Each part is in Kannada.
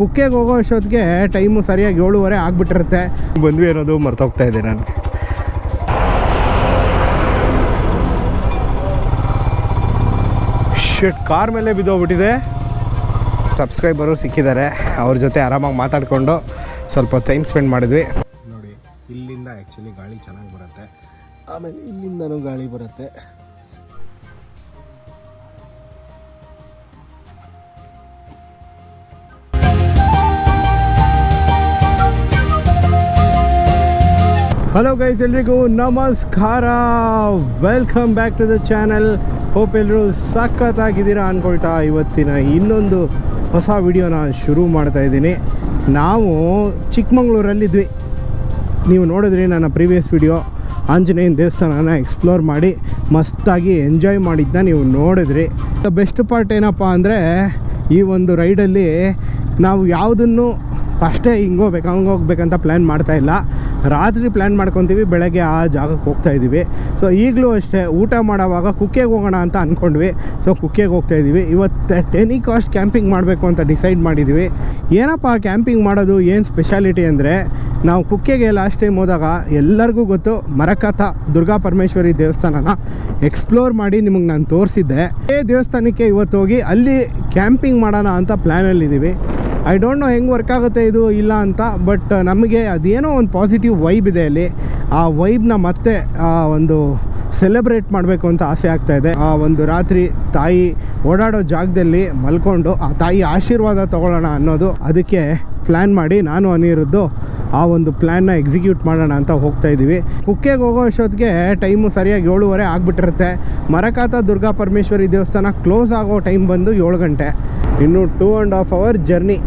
ಕುಕ್ಕೆಗೆ ಹೋಗೋ ಅಷ್ಟೊತ್ತಿಗೆ ಟೈಮು ಸರಿಯಾಗಿ ಏಳುವರೆ ಆಗ್ಬಿಟ್ಟಿರುತ್ತೆ. ಬಂದ್ವಿ ಅನ್ನೋದು ಮರ್ತೋಗ್ತಾ ಇದೆ ನಾನು. ಶೆಟ್ ಕಾರ್ ಮೇಲೆ ಬಿದ್ದೋಗ್ಬಿಟ್ಟಿದೆ. ಸಬ್ಸ್ಕ್ರೈಬರು ಸಿಕ್ಕಿದ್ದಾರೆ. ಅವ್ರ ಜೊತೆ ಆರಾಮಾಗಿ ಮಾತಾಡಿಕೊಂಡು ಸ್ವಲ್ಪ ಟೈಮ್ ಸ್ಪೆಂಡ್ ಮಾಡಿದ್ವಿ. ನೋಡಿ ಇಲ್ಲಿಂದ ಆ್ಯಕ್ಚುಲಿ ಗಾಳಿ ಚೆನ್ನಾಗಿ ಬರುತ್ತೆ. ಆಮೇಲೆ ಇಲ್ಲಿಂದನೂ ಗಾಳಿ ಬರುತ್ತೆ. ಹಲೋ ಗೈಸ್ ಎಲ್ರಿಗೂ ನಮಸ್ಕಾರ. Welcome back to the channel hope ಎಲ್ಲರೂ ಸಖತ್ತಾಗಿದ್ದೀರಾ ಅಂದ್ಕೊಳ್ತಾ ಇವತ್ತಿನ ಇನ್ನೊಂದು ಹೊಸ ವಿಡಿಯೋನ ಶುರು ಮಾಡ್ತಾ ಇದ್ದೀನಿ. ನಾವು ಚಿಕ್ಕಮಂಗ್ಳೂರಲ್ಲಿದ್ವಿ. ನೀವು ನೋಡಿದ್ರಿ ನನ್ನ ಪ್ರೀವಿಯಸ್ ವಿಡಿಯೋ ಆಂಜನೇಯನ ದೇವಸ್ಥಾನನ ಎಕ್ಸ್ಪ್ಲೋರ್ ಮಾಡಿ ಮಸ್ತಾಗಿ ಎಂಜಾಯ್ ಮಾಡಿದ್ದನ್ನ ನೀವು ನೋಡಿದ್ರಿ. ಬೆಸ್ಟ್ ಪಾರ್ಟ್ ಏನಪ್ಪ ಅಂದರೆ ಈ ಒಂದು ರೈಡಲ್ಲಿ ನಾವು ಯಾವುದನ್ನು ಅಷ್ಟೇ ಹಿಂಗೆ ಹೋಗ್ಬೇಕು ಹಂಗೆ ಹೋಗ್ಬೇಕಂತ ಪ್ಲ್ಯಾನ್ ಮಾಡ್ತಾ ಇಲ್ಲ. ರಾತ್ರಿ ಪ್ಲ್ಯಾನ್ ಮಾಡ್ಕೊತೀವಿ, ಬೆಳಗ್ಗೆ ಆ ಜಾಗಕ್ಕೆ ಹೋಗ್ತಾ ಇದ್ದೀವಿ ಸೊ ಈಗಲೂ ಅಷ್ಟೇ, ಊಟ ಮಾಡೋವಾಗ ಕುಕ್ಕೆಗೆ ಹೋಗೋಣ ಅಂತ ಅಂದ್ಕೊಂಡ್ವಿ ಸೊ ಕುಕ್ಕೆಗೆ ಹೋಗ್ತಾ ಇದ್ದೀವಿ ಇವತ್ತು ಟೆನಿ ಕಾಸ್ಟ್ ಕ್ಯಾಂಪಿಂಗ್ ಮಾಡಬೇಕು ಅಂತ ಡಿಸೈಡ್ ಮಾಡಿದ್ದೀವಿ ಏನಪ್ಪ ಕ್ಯಾಂಪಿಂಗ್ ಮಾಡೋದು, ಏನು ಸ್ಪೆಷಾಲಿಟಿ ಅಂದರೆ, ನಾವು ಕುಕ್ಕೆಗೆ ಲಾಸ್ಟ್ ಟೈಮ್ ಹೋದಾಗ ಎಲ್ಲರಿಗೂ ಗೊತ್ತು, ಮರಕಥ, ದುರ್ಗಾ ಪರಮೇಶ್ವರಿ ದೇವಸ್ಥಾನನ ಎಕ್ಸ್ಪ್ಲೋರ್ ಮಾಡಿ ನಿಮಗೆ ನಾನು ತೋರಿಸಿದ್ದೆ. ಅದೇ ದೇವಸ್ಥಾನಕ್ಕೆ ಇವತ್ತು ಹೋಗಿ ಅಲ್ಲಿ ಕ್ಯಾಂಪಿಂಗ್ ಮಾಡೋಣ ಅಂತ ಪ್ಲ್ಯಾನಲ್ಲಿದ್ದೀವಿ ಐ ಡೋಂಟ್ ನೋ ಹೆಂಗೆ ವರ್ಕ್ ಆಗುತ್ತೆ ಇದು ಇಲ್ಲ ಅಂತ ಬಟ್ ನಮಗೆ ಅದೇನೋ ಒಂದು ಪಾಸಿಟಿವ್ ವೈಬ್ ಇದೆ ಅಲ್ಲಿ. ಆ ವೈಬ್ನ ಮತ್ತೆ, ಆ, ಒಂದು ಸೆಲೆಬ್ರೇಟ್ ಮಾಡಬೇಕು ಅಂತ ಆಸೆ ಆಗ್ತಾ ಇದೆ. ಆ ಒಂದು ರಾತ್ರಿ ತಾಯಿ ಓಡಾಡೋ ಜಾಗದಲ್ಲಿ ಮಲ್ಕೊಂಡು ಆ ತಾಯಿ ಆಶೀರ್ವಾದ ತಗೊಳ್ಳೋಣ ಅನ್ನೋದು ಅದಕ್ಕೆ ಪ್ಲ್ಯಾನ್ ಮಾಡಿ ನಾನು ಅನಿರುದ್ದು ಆ ಒಂದು ಪ್ಲ್ಯಾನ್ನ ಎಕ್ಸಿಕ್ಯೂಟ್ ಮಾಡೋಣ ಅಂತ ಹೋಗ್ತಾ ಇದ್ದೀವಿ. ಕುಕ್ಕೆಗೆ ಹೋಗೋ ಅಷ್ಟೊತ್ತಿಗೆ ಟೈಮು ಸರಿಯಾಗಿ ಏಳುವರೆ ಆಗಿಬಿಟ್ಟಿರುತ್ತೆ. ಮರಕಾತ ದುರ್ಗಾ ಪರಮೇಶ್ವರಿ ದೇವಸ್ಥಾನ ಕ್ಲೋಸ್ ಆಗೋ ಟೈಮ್ ಬಂದು ಏಳು ಗಂಟೆ. ಇನ್ನು two and half hour journey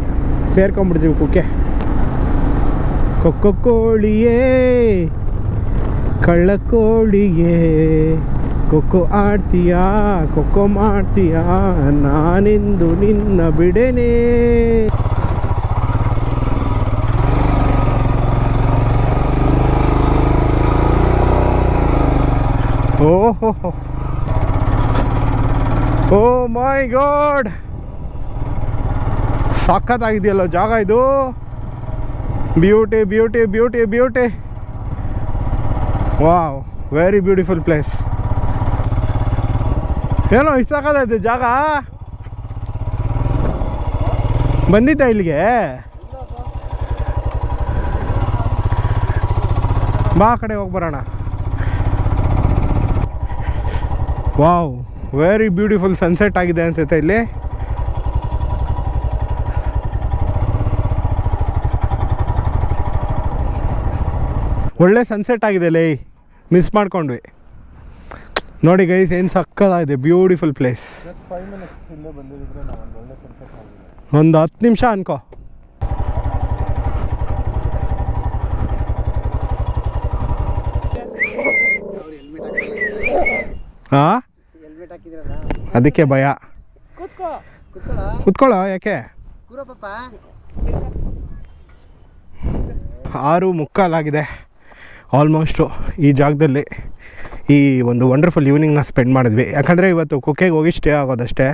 ಸೇರ್ಕೊಂಬಿಡ್ತೀವಿ Kukke. ಕೊಕ್ಕೊ ಕೋಳಿಯೇ, ಕಳ್ಳ ಕೋಳಿಯೇ, ಕೊಕ್ಕೊ ಆಡ್ತೀಯಾ, ಕೊಕ್ಕೊ ಮಾಡ್ತೀಯಾ, ನಾನೆಂದು ನಿನ್ನ ಬಿಡೆನೇ. ಓಹೋ ಓ ಮೈ ಗಾಡ್ ಸಖತ್ತಾಗಿದೆಯಲ್ಲ ಜಾಗ ಇದು. Beauty beauty beauty beauty wow very beautiful place ಏನೋ ಇಷ್ಟ ಸಾಕಾಗೈತೆ ಜಾಗ? ಬಂದಿದ್ದ ಇಲ್ಲಿಗೆ? ಬಾ ಕಡೆ ಹೋಗಿ ಬರೋಣ. ವಾವ್ ವೆರಿ ಬ್ಯೂಟಿಫುಲ್ ಸನ್ಸೆಟ್ ಆಗಿದೆ ಅನ್ಸುತ್ತೆ ಇಲ್ಲಿ. ಒಳ್ಳೆ ಸನ್ಸೆಟ್ ಆಗಿದೆ ಲೇ ಮಿಸ್ ಮಾಡ್ಕೊಂಡ್ವಿ. ನೋಡಿ ಗೈಸ್ ಏನು ಸಕ್ಕದಾಗಿದೆ ಬ್ಯೂಟಿಫುಲ್ ಪ್ಲೇಸ್ ಒಂದು ಹತ್ತು ನಿಮಿಷ ಅನ್ಕೋ. ಹಾಂ ಅದಕ್ಕೆ ಭಯ. ಕೂತ್ಕೋ. ಕುತ್ಕೊಳ್ಳೋ ಯಾಕೆ? ಆರು ಮುಕ್ಕಾಲಾಗಿದೆ. ಆಲ್ಮೋಸ್ಟು ಈ ಜಾಗದಲ್ಲಿ ಈ ಒಂದು ವಂಡರ್ಫುಲ್ ಈವ್ನಿಂಗ್ನ ಸ್ಪೆಂಡ್ ಮಾಡಿದ್ವಿ. ಯಾಕಂದರೆ ಇವತ್ತು ಕುಕ್ಕೆಗೆ ಹೋಗಿ ಸ್ಟೇ ಆಗೋದಷ್ಟೇ.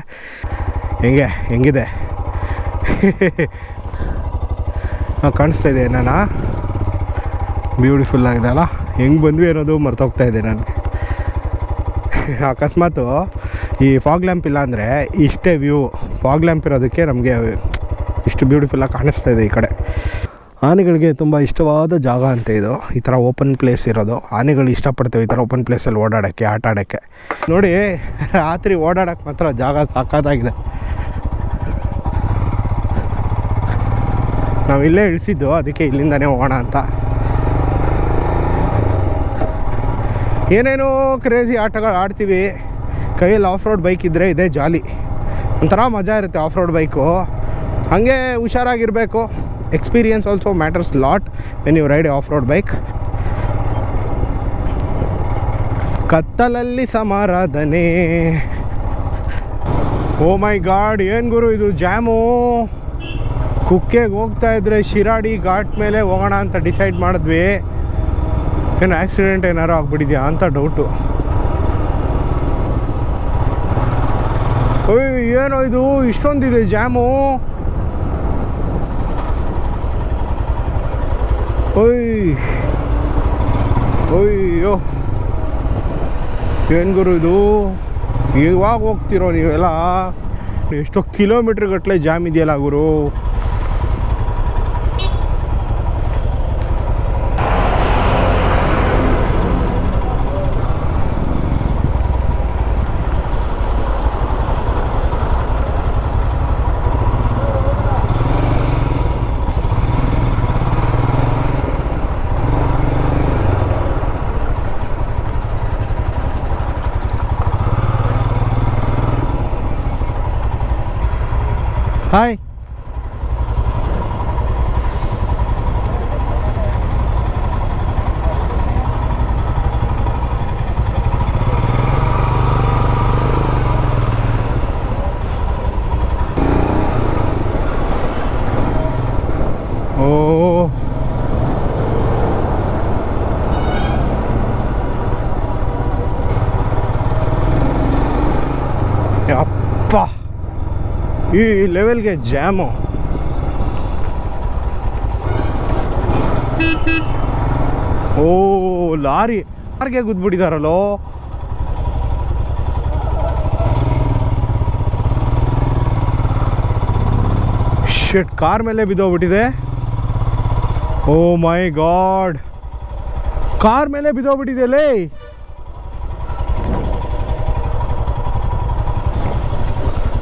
ಹೆಂಗೆ? ಹೆಂಗಿದೆ? ಕಾಣಿಸ್ತಾ ಇದೆ ನಾನು ಬ್ಯೂಟಿಫುಲ್ ಆಗಿದೆ ಅಲ್ಲ? ಹೆಂಗೆ ಬಂದ್ವಿ ಅನ್ನೋದು ಮರ್ತೋಗ್ತಾ ಇದೆ ನಾನು ಅಕಸ್ಮಾತು ಈ ಫಾಗ್ ಲ್ಯಾಂಪ್ ಇಲ್ಲ ಅಂದರೆ ಇಷ್ಟೇ ವ್ಯೂ ಫಾಗ್ ಲ್ಯಾಂಪ್ ಇರೋದಕ್ಕೆ ನಮಗೆ ಇಷ್ಟು ಬ್ಯೂಟಿಫುಲ್ಲಾಗಿ ಕಾಣಿಸ್ತಾ ಇದೆ ಈ ಕಡೆ. ಆನೆಗಳಿಗೆ ತುಂಬ ಇಷ್ಟವಾದ ಜಾಗ ಅಂತ ಇದು. ಈ ಥರ ಓಪನ್ ಪ್ಲೇಸ್ ಇರೋದು. ಆನೆಗಳು ಇಷ್ಟಪಡ್ತೇವೆ ಈ ಥರ ಓಪನ್ ಪ್ಲೇಸಲ್ಲಿ ಓಡಾಡೋಕ್ಕೆ, ಆಟ ಆಡೋಕ್ಕೆ. ನೋಡಿ, ರಾತ್ರಿ ಓಡಾಡೋಕ್ಕೆ ಮಾತ್ರ ಜಾಗ ಸಾಕಾದಾಗಿದೆ. ನಾವು ಇಲ್ಲೇ ಇಳಿಸಿದ್ದು, ಅದಕ್ಕೆ ಇಲ್ಲಿಂದನೇ ಹೋಗೋಣ ಅಂತ. ಏನೇನೋ ಕ್ರೇಜಿ ಆಟಗಳು ಆಡ್ತೀವಿ. ಕೈಯಲ್ಲಿ ಆಫ್ ರೋಡ್ ಬೈಕ್ ಇದ್ದರೆ ಇದೇ ಜಾಲಿ. ಒಂಥರ ಮಜಾ ಇರುತ್ತೆ ಆಫ್ ರೋಡ್ ಬೈಕು ಹಾಗೆ ಹುಷಾರಾಗಿರಬೇಕು. Experience also matters lot when you ride off road bike ಕತ್ತಲಲ್ಲಿ ಸಮಾರಾಧನೆ. ಓ ಮೈ ಗಾಡ್ ಏನು ಗುರು ಇದು ಜಾಮು? ಕುಕ್ಕೆಗೆ ಹೋಗ್ತಾ ಇದ್ರೆ ಶಿರಾಡಿ ಘಾಟ್ ಮೇಲೆ ಹೋಗೋಣ ಅಂತ ಡಿಸೈಡ್ ಮಾಡಿದ್ವಿ. ಏನು ಆಕ್ಸಿಡೆಂಟ್ ಏನಾರು ಆಗ್ಬಿಟ್ಟಿದ್ಯಾ ಅಂತ ಡೌಟು ಏನೋ ಇದು? ಇಷ್ಟೊಂದಿದೆ ಜಾಮು. ಓಯ್. ಅಯ್ಯೋ. ಏನು ಗುರು ಇದು? ಇವಾಗ ಹೋಗ್ತಿರೋ ನೀವೆಲ್ಲ? ಎಷ್ಟೋ ಕಿಲೋಮೀಟ್ರ್ ಗಟ್ಟಲೆ ಜಾಮ್ ಇದೆಯಲ್ಲ ಗುರು? ಓ. ಅಪ್ಪ. ಈ ಲೆವೆಲ್ಗೆ ಜಾಮು ಓ ಲಾರಿ. ಲಾರಿಗೆ ಗುದ್ಬಿಟ್ಟಿದಾರಲ್ಲೋ? ಶೆಟ್ ಕಾರ್ ಮೇಲೆ ಬಿದ್ದೋಗ್ಬಿಟ್ಟಿದೆ. ಓ ಮೈ ಗಾಡ್ ಕಾರ್ ಮೇಲೆ ಬಿದ್ದೋಗ್ಬಿಟ್ಟಿದೆ ಲೇ.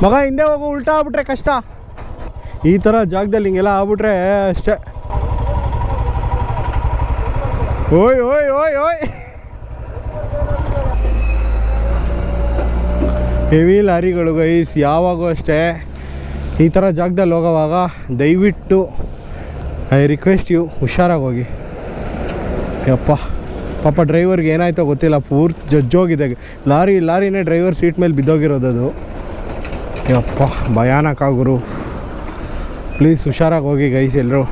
ಮಗ, ಹಿಂದೆ ಹೋಗೋ, ಉಲ್ಟಾ ಆಗ್ಬಿಟ್ರೆ ಕಷ್ಟ. ಈ ಥರ ಜಾಗದಲ್ಲಿ ಹಿಂಗೆಲ್ಲ ಆಗ್ಬಿಟ್ರೆ ಅಷ್ಟೇ. ಓಯ್ ಓಯ್ ಓಯ್ ಓಯ್. ಹೆವಿ ಲಾರಿಗಳು ಗೈಸ್ ಯಾವಾಗೂ ಅಷ್ಟೇ. ಈ ಥರ ಜಾಗದಲ್ಲಿ ಹೋಗೋವಾಗ ದಯವಿಟ್ಟು ಐ ರಿಕ್ವೆಸ್ಟ್ ಯು ಹುಷಾರಾಗಿ ಹೋಗಿ. ಯಪ್ಪ, ಪಾಪ ಡ್ರೈವರ್ಗೆ ಏನಾಯ್ತೋ ಗೊತ್ತಿಲ್ಲ, ಪೂರ್ತಿ ಜಜ್ಜೋಗಿದೆ. ಲಾರಿ, ಲಾರಿನೇ ಡ್ರೈವರ್ ಸೀಟ್ ಮೇಲೆ ಬಿದ್ದೋಗಿರೋದು ಅದು. ಯಪ್ಪ, ಭಯಾನಕ ಗುರು. ಪ್ಲೀಸ್ ಹುಷಾರಾಗಿ ಹೋಗಿ ಗೈಸ್ ಎಲ್ಲರೂ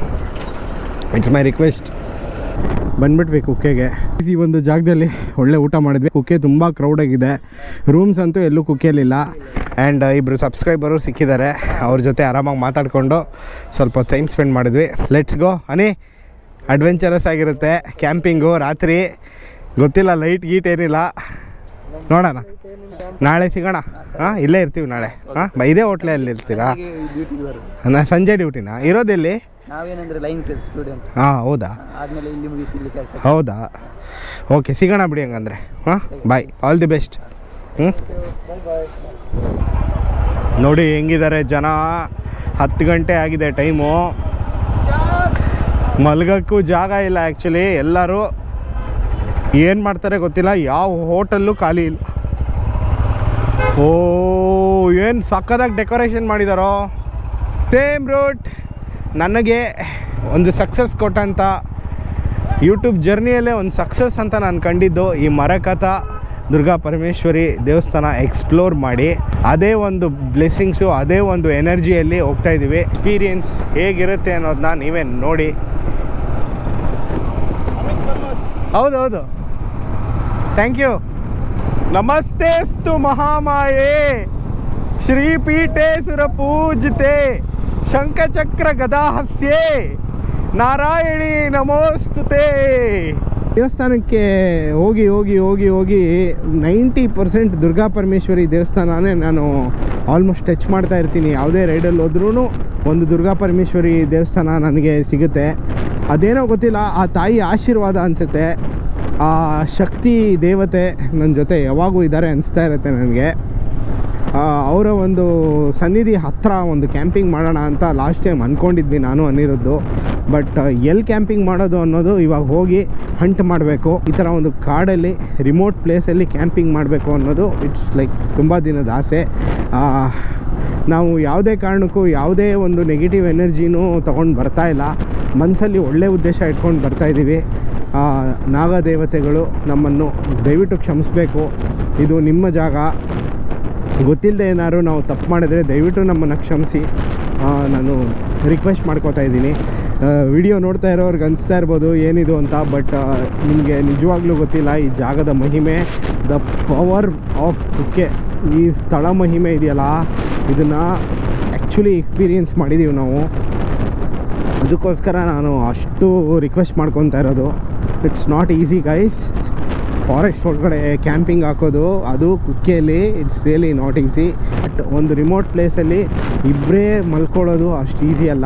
ಇಟ್ಸ್ ಮೈ ರಿಕ್ವೆಸ್ಟ್ ಬಂದ್ಬಿಟ್ವಿ ಕುಕ್ಕೆಗೆ. ಈ ಒಂದು ಜಾಗದಲ್ಲಿ ಒಳ್ಳೆ ಊಟ ಮಾಡಿದ್ವಿ. ಕುಕ್ಕೆ ತುಂಬ ಕ್ರೌಡಾಗಿದೆ ರೂಮ್ಸ್ ಅಂತೂ ಎಲ್ಲೂ ಕುಕ್ಕೆಲಿಲ್ಲ ಆ್ಯಂಡ್ ಇಬ್ಬರು ಸಬ್ಸ್ಕ್ರೈಬರು ಸಿಕ್ಕಿದ್ದಾರೆ. ಅವ್ರ ಜೊತೆ ಆರಾಮಾಗಿ ಮಾತಾಡಿಕೊಂಡು ಸ್ವಲ್ಪ ಟೈಮ್ ಸ್ಪೆಂಡ್ ಮಾಡಿದ್ವಿ. ಲೆಟ್ಸ್ ಗೋ ಅನಿ ಅಡ್ವೆಂಚರಸ್ ಆಗಿರುತ್ತೆ. ಕ್ಯಾಂಪಿಂಗು ರಾತ್ರಿ. ಗೊತ್ತಿಲ್ಲ ಲೈಟ್ ಗೀಟ್ ಏನಿಲ್ಲ. ನೋಡೋಣ. ನಾಳೆ ಸಿಗೋಣ. ಹಾಂ ಇಲ್ಲೇ ಇರ್ತೀವಿ ನಾಳೆ. ಹಾಂ ಇದೇ ಹೋಟ್ಲಲ್ಲಿ ಇರ್ತೀರಾ? ನಾ ಸಂಜೆ ಡ್ಯೂಟಿನಾ ಇರೋದಿಲ್ಲಿ ಹಾಂ ಹೌದಾ? ಹೌದಾ? ಓಕೆ ಸಿಗೋಣ ಬಿಡಿ ಹಂಗಂದ್ರೆ. ಹಾಂ ಬಾಯ್ ಆಲ್ ದಿ ಬೆಸ್ಟ್ ಹ್ಞೂ ನೋಡಿ ಹೆಂಗಿದ್ದಾರೆ ಜನ. ಹತ್ತು ಗಂಟೆ ಆಗಿದೆ ಟೈಮು. ಮಲಗಕ್ಕೂ ಜಾಗ ಇಲ್ಲ ಆ್ಯಕ್ಚುಲಿ ಎಲ್ಲರೂ ಏನು ಮಾಡ್ತಾರೆ ಗೊತ್ತಿಲ್ಲ. ಯಾವ ಹೋಟೆಲ್ಲು ಖಾಲಿ ಇಲ್ಲ. ಓ, ಏನು ಸಕ್ಕದಾಗಿ ಡೆಕೋರೇಷನ್ ಮಾಡಿದಾರೋ. Same route. ನನಗೆ ಒಂದು ಸಕ್ಸಸ್ ಕೊಟ್ಟಂಥ ಯೂಟ್ಯೂಬ್ ಜರ್ನಿಯಲ್ಲೇ ಒಂದು ಸಕ್ಸಸ್ ಅಂತ ನಾನು ಕಂಡಿದ್ದು ಈ ಮರಕಥ. ದುರ್ಗಾ ಪರಮೇಶ್ವರಿ ದೇವಸ್ಥಾನ ಎಕ್ಸ್ಪ್ಲೋರ್ ಮಾಡಿ ಅದೇ ಒಂದು ಬ್ಲೆಸ್ಸಿಂಗ್ಸು ಅದೇ ಒಂದು ಎನರ್ಜಿಯಲ್ಲಿ ಹೋಗ್ತಾ ಇದ್ದೀವಿ. ಎಕ್ಸ್ಪೀರಿಯನ್ಸ್ ಹೇಗಿರುತ್ತೆ ಅನ್ನೋದನ್ನ ನೀವೇ ನೋಡಿ. ಹೌದು ಹೌದು ಥ್ಯಾಂಕ್ ಯು ನಮಸ್ತೆಸ್ತು ಮಹಾಮಾಯೇ. ಶ್ರೀಪೀಠೇಶ್ವರ ಪೂಜಿತೆ. ಶಂಖಚಕ್ರ ಗದಾಹಸ್ಯೆ. ನಾರಾಯಣಿ ನಮೋಸ್ತುತೆ. ದೇವಸ್ಥಾನಕ್ಕೆ ಹೋಗಿ ಹೋಗಿ ಹೋಗಿ ಹೋಗಿ ನೈಂಟಿ ಪರ್ಸೆಂಟ್ ದುರ್ಗಾ ಪರಮೇಶ್ವರಿ ದೇವಸ್ಥಾನನೇ ನಾನು ಆಲ್ಮೋಸ್ಟ್ ಟಚ್ ಮಾಡ್ತಾ ಇರ್ತೀನಿ. ಯಾವುದೇ ರೈಡಲ್ಲಿ ಹೋದ್ರೂ ಒಂದು ದುರ್ಗಾ ಪರಮೇಶ್ವರಿ ದೇವಸ್ಥಾನ ನನಗೆ ಸಿಗುತ್ತೆ. ಅದೇನೋ ಗೊತ್ತಿಲ್ಲ, ಆ ತಾಯಿ ಆಶೀರ್ವಾದ ಅನಿಸುತ್ತೆ. ಆ ಶಕ್ತಿ ದೇವತೆ ನನ್ನ ಜೊತೆ ಯಾವಾಗೂ ಇದ್ದಾರೆ ಅನಿಸ್ತಾ ಇರುತ್ತೆ ನನಗೆ. ಅವರ ಒಂದು ಸನ್ನಿಧಿ ಹತ್ತಿರ ಒಂದು ಕ್ಯಾಂಪಿಂಗ್ ಮಾಡೋಣ ಅಂತ ಲಾಸ್ಟ್ ಟೈಮ್ ಅಂದ್ಕೊಂಡಿದ್ವಿ ನಾನು ಅನ್ನಿರೋದು ಬಟ್ ಎಲ್ಲಿ ಕ್ಯಾಂಪಿಂಗ್ ಮಾಡೋದು ಅನ್ನೋದು ಇವಾಗ ಹೋಗಿ ಹಂಟ್ ಮಾಡಬೇಕು. ಈ ಥರ ಒಂದು ಕಾಡಲ್ಲಿ ರಿಮೋಟ್ ಪ್ಲೇಸಲ್ಲಿ ಕ್ಯಾಂಪಿಂಗ್ ಮಾಡಬೇಕು ಅನ್ನೋದು ಇಟ್ಸ್ ಲೈಕ್ ತುಂಬ ದಿನದ ಆಸೆ. ನಾವು ಯಾವುದೇ ಕಾರಣಕ್ಕೂ ಯಾವುದೇ ಒಂದು ನೆಗೆಟಿವ್ ಎನರ್ಜಿನೂ ತೊಗೊಂಡು ಬರ್ತಾ ಇಲ್ಲ. ಮನಸ್ಸಲ್ಲಿ ಒಳ್ಳೆಯ ಉದ್ದೇಶ ಇಟ್ಕೊಂಡು ಬರ್ತಾ ಇದ್ದೀವಿ ಆ, ನಾಗದೇವತೆಗಳು ನಮ್ಮನ್ನು ದಯವಿಟ್ಟು ಕ್ಷಮಿಸಬೇಕು. ಇದು ನಿಮ್ಮ ಜಾಗ. ಗೊತ್ತಿಲ್ಲದೆ ಏನಾದ್ರು ನಾವು ತಪ್ಪು ಮಾಡಿದ್ರೆ ದಯವಿಟ್ಟು ನಮ್ಮನ್ನು ಕ್ಷಮಿಸಿ. ನಾನು ರಿಕ್ವೆಸ್ಟ್ ಮಾಡ್ಕೋತಾ ಇದ್ದೀನಿ. ವಿಡಿಯೋ ನೋಡ್ತಾ ಇರೋರ್ಗೆ ಅನಿಸ್ತಾ ಇರ್ಬೋದು ಏನಿದು ಅಂತ, ಬಟ್ ನಿಮಗೆ ನಿಜವಾಗ್ಲೂ ಗೊತ್ತಿಲ್ಲ, ಈ ಜಾಗದ ಮಹಿಮೆ, ದ ಪವರ್ ಆಫ್ ಕುಕ್ಕೆ. ಈ ಸ್ಥಳ ಮಹಿಮೆ ಇದೆಯಲ್ಲ, ಇದನ್ನು ಆ್ಯಕ್ಚುಲಿ ಎಕ್ಸ್ಪೀರಿಯನ್ಸ್ ಮಾಡಿದ್ದೀವಿ ನಾವು. ಅದಕ್ಕೋಸ್ಕರ ನಾನು ಅಷ್ಟು ರಿಕ್ವೆಸ್ಟ್ ಮಾಡ್ಕೊತಾ ಇರೋದು. It's not easy guys forest ಒಳಗಡೆ ಕ್ಯಾಂಪಿಂಗ್ ಹಾಕೋದು, ಅದು ಕುಕ್ಕೆಯಲ್ಲಿ it's really not easy but ಒಂದು ರಿಮೋಟ್ ಪ್ಲೇಸಲ್ಲಿ ಇಬ್ಬರೇ ಮಲ್ಕೊಳ್ಳೋದು ಅಷ್ಟು ಈಸಿ ಅಲ್ಲ.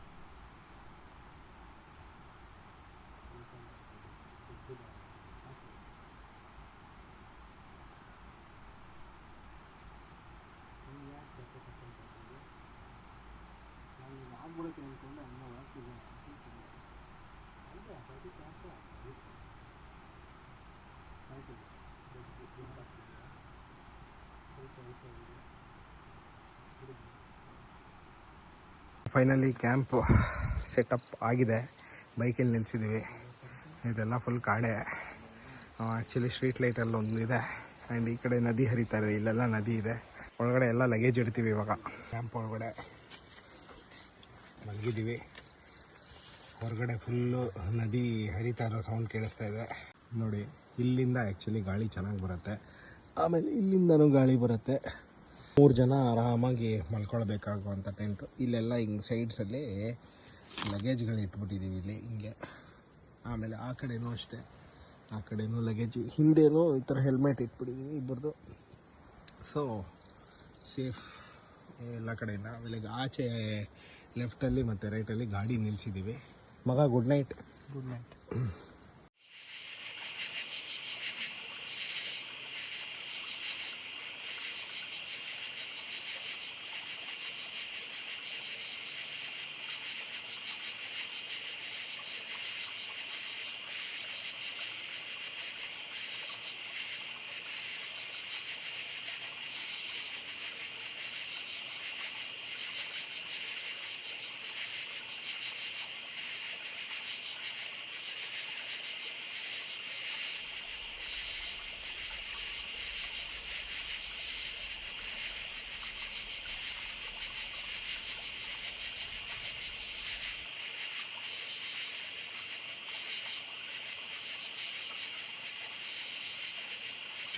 ಫೈನಲಿ ಕ್ಯಾಂಪ್ ಸೆಟಪ್ ಆಗಿದೆ. ಬೈಕಲ್ಲಿ ನಿಲ್ಸಿದ್ದೀವಿ ಇದೆಲ್ಲ ಫುಲ್ ಕಾಡೆ. ಆ್ಯಕ್ಚುಲಿ ಸ್ಟ್ರೀಟ್ ಲೈಟಲ್ಲಿ ಒಂದು ಇದೆ. ಆ್ಯಂಡ್ ಈ ಕಡೆ ನದಿ ಹರಿತಾ ಇದೆ ಇಲ್ಲೆಲ್ಲ ನದಿ ಇದೆ. ಒಳಗಡೆ ಎಲ್ಲ ಲಗೇಜ್ ಇಡ್ತೀವಿ ಇವಾಗ. ಕ್ಯಾಂಪ್ ಒಳಗಡೆ ಮಲಗಿದ್ದೀವಿ. ಹೊರಗಡೆ ಫುಲ್ಲು ನದಿ ಹರಿತಾ ಇರೋ ಸೌಂಡ್ ಕೇಳಿಸ್ತಾ ಇದೆ. ನೋಡಿ, ಇಲ್ಲಿಂದ ಆ್ಯಕ್ಚುಲಿ ಗಾಳಿ ಚೆನ್ನಾಗಿ ಬರುತ್ತೆ. ಆಮೇಲೆ ಇಲ್ಲಿಂದನೂ ಗಾಳಿ ಬರುತ್ತೆ. ಮೂರು ಜನ ಆರಾಮಾಗಿ ಮಲ್ಕೊಳ್ಬೇಕಾಗುವಂಥ ಟೆಂಟು ಇಲ್ಲೆಲ್ಲ ಹಿಂಗೆ ಸೈಡ್ಸಲ್ಲಿ ಲಗೇಜ್ಗಳು ಇಟ್ಬಿಟ್ಟಿದ್ದೀವಿ ಇಲ್ಲಿ ಹಿಂಗೆ. ಆಮೇಲೆ ಆ ಕಡೆನೂ ಅಷ್ಟೇ. ಆ ಕಡೆನೂ ಲಗೇಜ್ ಹಿಂದೇನೂ ಈ ಥರ ಹೆಲ್ಮೆಟ್ ಇಟ್ಬಿಟ್ಟಿದ್ದೀವಿ ಇಬ್ಬರದು ಸೊ ಸೇಫ್ ಎಲ್ಲ ಕಡೆಯಿಂದ. ಆಮೇಲೆ ಆಚೆ ಲೆಫ್ಟಲ್ಲಿ ಮತ್ತು ರೈಟಲ್ಲಿ ಗಾಡಿ ನಿಲ್ಲಿಸಿದ್ದೀವಿ ಮಗ ಗುಡ್ ನೈಟ್ ಗುಡ್ ನೈಟ್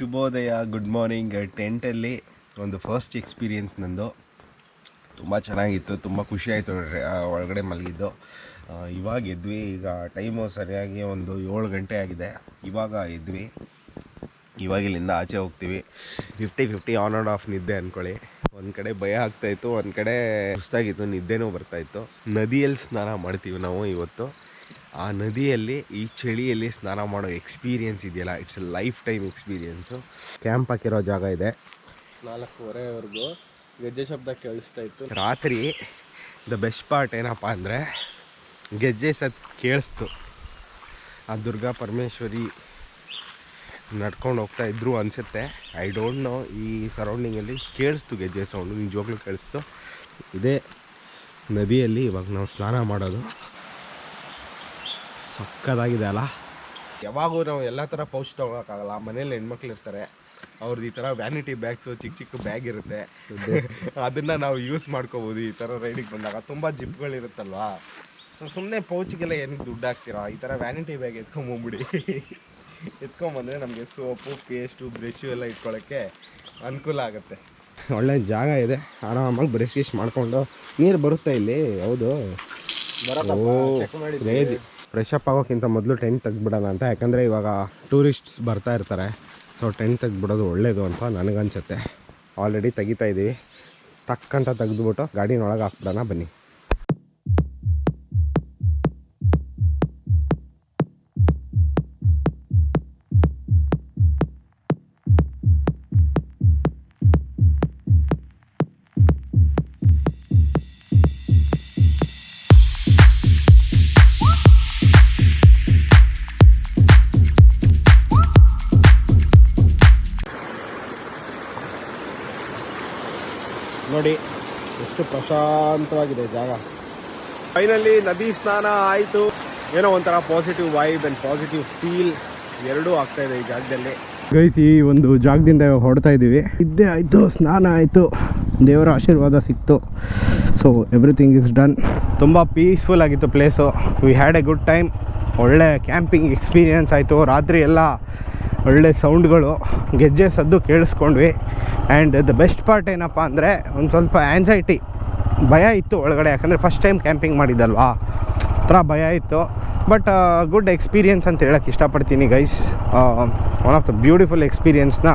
ಶುಭೋದಯ ಗುಡ್ ಮಾರ್ನಿಂಗ್ ಟೆಂಟಲ್ಲಿ ಒಂದು ಫಸ್ಟ್ ಎಕ್ಸ್ಪೀರಿಯೆನ್ಸ್ ನಂದು. ತುಂಬ ಚೆನ್ನಾಗಿತ್ತು, ತುಂಬ ಖುಷಿ ಆಯಿತು ಒಳಗಡೆ ಮಲಗಿದ್ದು. ಇವಾಗ ಎದ್ವಿ, ಈಗ ಟೈಮು ಸರಿಯಾಗಿ ಒಂದು ಏಳು ಗಂಟೆ ಆಗಿದೆ. ಇವಾಗ ಎದ್ವಿ, ಇವಾಗ ಇಲ್ಲಿಂದ ಆಚೆ ಹೋಗ್ತೀವಿ. Fifty fifty on and off ನಿದ್ದೆ ಅಂದ್ಕೊಳ್ಳಿ ಒಂದು ಕಡೆ ಭಯ ಆಗ್ತಾಯಿತ್ತು ಒಂದು ಕಡೆ ಸುಸ್ತಾಗಿತ್ತು, ನಿದ್ದೆನೂ ಬರ್ತಾಯಿತ್ತು ನದಿಯಲ್ಲಿ ಸ್ನಾನ ಮಾಡ್ತೀವಿ ನಾವು ಇವತ್ತು. ಆ ನದಿಯಲ್ಲಿ ಈ ಚಳಿಯಲ್ಲಿ ಸ್ನಾನ ಮಾಡೋ ಎಕ್ಸ್ಪೀರಿಯೆನ್ಸ್ ಇದೆಯಲ್ಲ? It's a lifetime experience camp ಹಾಕಿರೋ ಜಾಗ ಇದೆ. ನಾಲ್ಕೂವರೆವರೆಗೂ ಗೆಜ್ಜೆ ಶಬ್ದ ಕೇಳಿಸ್ತಾ ಇತ್ತು. ರಾತ್ರಿ ದ ಬೆಸ್ಟ್ ಪಾರ್ಟ್ ಏನಪ್ಪ ಅಂದರೆ ಗೆಜ್ಜೆ ಸತ್ ಕೇಳಿಸ್ತು. ಆ ದುರ್ಗಾ ಪರಮೇಶ್ವರಿ ನಡ್ಕೊಂಡು ಹೋಗ್ತಾ ಇದ್ರು ಅನಿಸುತ್ತೆ. ಐ ಡೋಂಟ್ ನೋ ಈ ಸರೌಂಡಿಂಗಲ್ಲಿ ಕೇಳಿಸ್ತು ಗೆಜ್ಜೆ ಸೌಂಡು ನಿಜವಾಗ್ಲೂ ಕೇಳಿಸ್ತು. ಇದೇ ನದಿಯಲ್ಲಿ ಇವಾಗ ನಾವು ಸ್ನಾನ ಮಾಡೋದು. ಸಕ್ಕದಾಗಿದೆ ಅಲ್ಲ? ಯಾವಾಗೂ ನಾವು ಎಲ್ಲ ಥರ ಪೌಚ್ ತೊಗೊಳಕ್ಕಾಗಲ್ಲ. ಮನೇಲಿ ಹೆಣ್ಮಕ್ಳು ಇರ್ತಾರೆ. ಅವ್ರದ್ದು ಈ ಥರ ವ್ಯಾನಿಟಿ ಬ್ಯಾಗ್ಸು ಚಿಕ್ಕ ಚಿಕ್ಕ ಬ್ಯಾಗ್ ಇರುತ್ತೆ. ಅದನ್ನು ನಾವು ಯೂಸ್ ಮಾಡ್ಕೋಬೋದು ಈ ಥರ ರೈಡಿಗೆ ಬಂದಾಗ. ತುಂಬ ಜಿಪ್ಗಳಿರುತ್ತಲ್ವಾ ಸೊ ಸುಮ್ಮನೆ ಪೌಚ್ಗೆಲ್ಲ ಏನಕ್ಕೆ ದುಡ್ಡು ಹಾಕ್ತೀರಾ? ಈ ಥರ ವ್ಯಾನಿಟಿ ಬ್ಯಾಗ್ ಎತ್ಕೊಂಬಂದ್ಬಿಡಿ. ಎತ್ಕೊಂಬಂದರೆ ನಮಗೆ ಸೋಪು ಪೇಸ್ಟು ಬ್ರಷು ಎಲ್ಲ ಇಟ್ಕೊಳ್ಳೋಕ್ಕೆ ಅನುಕೂಲ ಆಗುತ್ತೆ. ಒಳ್ಳೆ ಜಾಗ ಇದೆ. ಆರಾಮಾಗಿ ಬ್ರಷ್ ಗಿಶ್ ಮಾಡಿಕೊಂಡು. ನೀರು ಬರುತ್ತೆ ಇಲ್ಲಿ? ಹೌದು. ಲೇಜಿ ಫ್ರೆಶ್ ಅಪ್ ಆಗೋಕ್ಕಿಂತ ಮೊದಲು ಟೆಂಟ್ ತೆಗ್ದುಬಿಡೋಣ ಅಂತ. ಯಾಕಂದರೆ ಇವಾಗ ಟೂರಿಸ್ಟ್ಸ್ ಬರ್ತಾ ಇರ್ತಾರೆ. ಸೊ ಟೆಂಟ್ ತೆಗ್ದುಬಿಡೋದು ಒಳ್ಳೆಯದು ಅಂತ ನನಗನ್ಸುತ್ತೆ. ಆಲ್ರೆಡಿ ತೆಗಿತಾ ಇದ್ದೀವಿ ಟಕ್ ಅಂತ ತೆಗೆದುಬಿಟ್ಟು ಗಾಡಿನೊಳಗೆ ಹಾಕ್ಬಿಡೋಣ ಬನ್ನಿ. ಪ್ರಶಾಂತವಾಗಿದೆ ಜಾಗ. ಫೈನಲಿ ನದಿ ಸ್ನಾನ ಆಯಿತು. ಏನೋ ಒಂಥರ positive vibe and positive feel ಎರಡೂ ಆಗ್ತಾ ಇದೆ ಈ ಜಾಗದಲ್ಲಿ. ಗೈಸ್ ಈ ಒಂದು ಜಾಗದಿಂದ ಹೊಡ್ತಾ ಇದ್ದೀವಿ. ಇದ್ದೇ ಆಯಿತು ಸ್ನಾನ ಆಯಿತು. ದೇವರ ಆಶೀರ್ವಾದ ಸಿಕ್ತು. ಸೊ ಎವ್ರಿಥಿಂಗ್ ಇಸ್ ಡನ್ ತುಂಬ ಪೀಸ್ಫುಲ್ ಆಗಿತ್ತು place we had a good time ಒಳ್ಳೆ ಕ್ಯಾಂಪಿಂಗ್ ಎಕ್ಸ್ಪೀರಿಯನ್ಸ್ ಆಯಿತು. ರಾತ್ರಿ ಎಲ್ಲ ಒಳ್ಳೆ ಸೌಂಡ್ಗಳು ಗೆಜ್ಜೆ ಸದ್ದು ಕೇಳಿಸ್ಕೊಂಡ್ವಿ. ಆ್ಯಂಡ್ ದ ಬೆಸ್ಟ್ ಪಾರ್ಟ್ ಏನಪ್ಪ ಅಂದರೆ ಒಂದು ಸ್ವಲ್ಪ ಆ್ಯಂಸೈಟಿ ಭಯ ಇತ್ತು ಒಳಗಡೆ ಯಾಕಂದರೆ ಫಸ್ಟ್ ಟೈಮ್ ಕ್ಯಾಂಪಿಂಗ್ ಮಾಡಿದ್ದಲ್ವಾ? ಥರ ಭಯ ಇತ್ತು. ಬಟ್ ಗುಡ್ ಎಕ್ಸ್ಪೀರಿಯೆನ್ಸ್ ಅಂತ ಹೇಳಕ್ಕೆ ಇಷ್ಟಪಡ್ತೀನಿ guys one of the beautiful ಎಕ್ಸ್ಪೀರಿಯೆನ್ಸ್ನ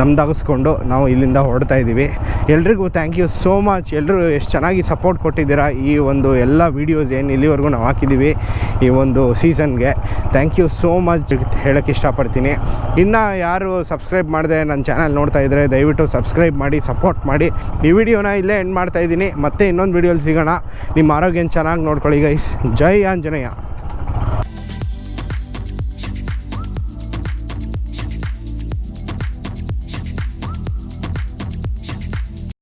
ನಮ್ದಾಗಿಸ್ಕೊಂಡು ನಾವು ಇಲ್ಲಿಂದ ಹೊರಡ್ತಾ ಇದ್ದೀವಿ ಎಲ್ರಿಗೂ ಥ್ಯಾಂಕ್ ಯು ಸೋ ಮಚ್ ಎಲ್ಲರೂ ಎಷ್ಟು ಚೆನ್ನಾಗಿ ಸಪೋರ್ಟ್ ಕೊಟ್ಟಿದ್ದೀರಾ ಈ ಒಂದು ಎಲ್ಲ ವೀಡಿಯೋಸ್ ಏನು ಇಲ್ಲಿವರೆಗೂ ನಾವು ಹಾಕಿದ್ದೀವಿ ಈ ಒಂದು ಸೀಸನ್ಗೆ ಥ್ಯಾಂಕ್ ಯು ಸೋ ಮಚ್ ಹೇಳೋಕ್ಕೆ ಇಷ್ಟಪಡ್ತೀನಿ. ಇನ್ನು ಯಾರು ಸಬ್ಸ್ಕ್ರೈಬ್ ಮಾಡಿದೆ ನನ್ನ ಚಾನಲ್ ನೋಡ್ತಾ ಇದ್ದರೆ ದಯವಿಟ್ಟು ಸಬ್ಸ್ಕ್ರೈಬ್ ಮಾಡಿ ಸಪೋರ್ಟ್ ಮಾಡಿ. ಈ ವಿಡಿಯೋನ ಇಲ್ಲೇ ಎಂಡ್ ಮಾಡ್ತಾ ಇದ್ದೀನಿ ಮತ್ತೆ ಇನ್ನೊಂದು ವೀಡಿಯೋಲಿ ಸಿಗೋಣ. ನಿಮ್ಮ ಆರೋಗ್ಯನ ಚೆನ್ನಾಗಿ ನೋಡ್ಕೊಳ್ಳಿ ಗೈಸ್ ಜೈ ಆಂಜನೇಯ